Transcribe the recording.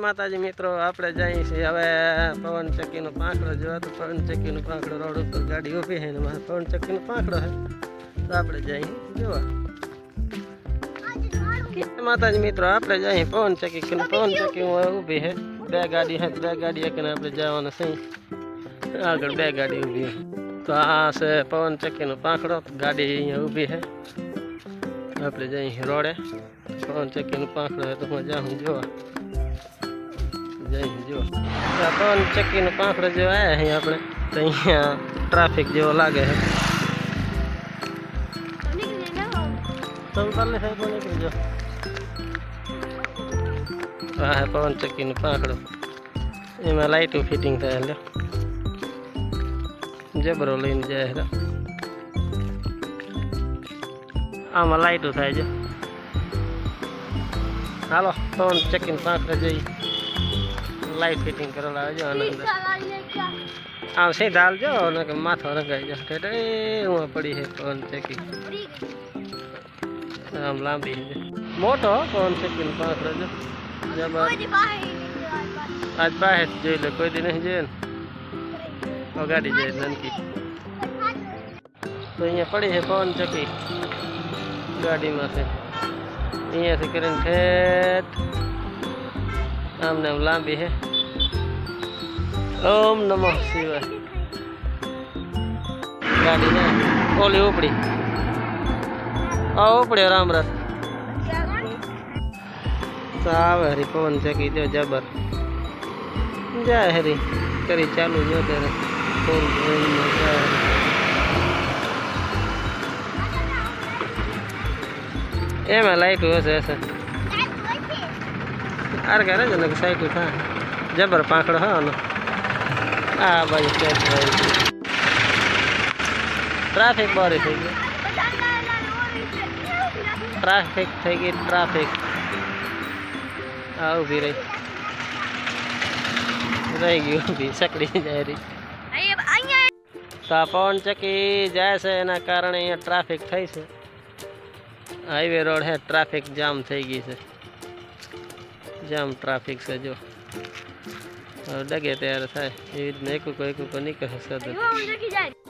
માતાજી મિત્રો આપણે જઈએ છીએ હવે પવન ચક્કીનો પાંખડો જોવા તો પવન ચક્કીનો પાંખડો રોડ ઉપર ગાડી ઊભી છે ને મારે પવન ચક્કીનો પાંખડો છે તો આપણે જઈએ જોવા જય માતાજી મિત્રો આપણે જઈએ પવન ચક્કી કે પવન ચક્કી ઊભી છે બે ગાડી છે બે ગાડી એકને આપણે જવાનું છે આગળ બે ગાડી ઊભી છે તો આ છે પવન ચક્કીનો પાંખડો ગાડી અહીંયા ઊભી છે આપણે જઈએ રોડે પવન ચક્કીનો પાંખડો હોય તો હું જાઉં જોવા જઈ જો પવન ચક્કીનો પાંખડો જેવો આવ્યા અહીં આપણે. તો અહીંયા ટ્રાફિક જેવો લાગે છે. સંકલને સાહેબ નીકળી આ હે પવન ચક્કીનો પાંખડો એમાં લાઇટો ફિટિંગ થાય લે જબરો લઈને જાય આમાં લાઇટો થાય છે. હાલો, પવન ચક્કીને પાંખડે જઈ લાઇટ ફિટિંગ કરેલા આવજો અને આમ સીધા હાલજો ને કે માથો રંગાઈ જશે. કે હું પડી છે પવન ચેકી. આમ લાંબી મોટો પવન ચેકી નો જો જબર આજ બાહે જોઈ લે કોઈ દી નહીં જોઈએ ને. ગાડી જાય નનકી તો અહીંયા પડી છે પવન ચકી. ગાડીમાંથી. અહીંયાથી કરીને ઠેઠ. આમ ને આમ લાંબી છે. ઓમ નમઃ શિવાય. ગાડી ને ઓલી ઉપડી. આ ઉપડે રામ રસ આવે હરી પવન ચકી દો જબર. જાય હરી. કરી ચાલુ જો ત્યારે ફોન. એમાં લાઈટ હશે હશે. આર કરે છે. ને કે સાઈડ થાય જબર પાંખડો હા આ બાજુ સ્ટેટ ટ્રાફિક બારી થઈ ગઈ ટ્રાફિક થઈ ગઈ ટ્રાફિક આ ઊભી રહી રહી ગઈ ઊભી સકડી જાય રહી તો આ પવન ચક્કી જાય છે એના કારણે અહીંયા ટ્રાફિક થઈ છે હાઈવે રોડ હે ટ્રાફિક જામ થઈ ગઈ છે જામ ટ્રાફિક છે જો હવે ડગે તૈયાર થાય એવી રીતના એકુકો એકુકો નીકળે સતત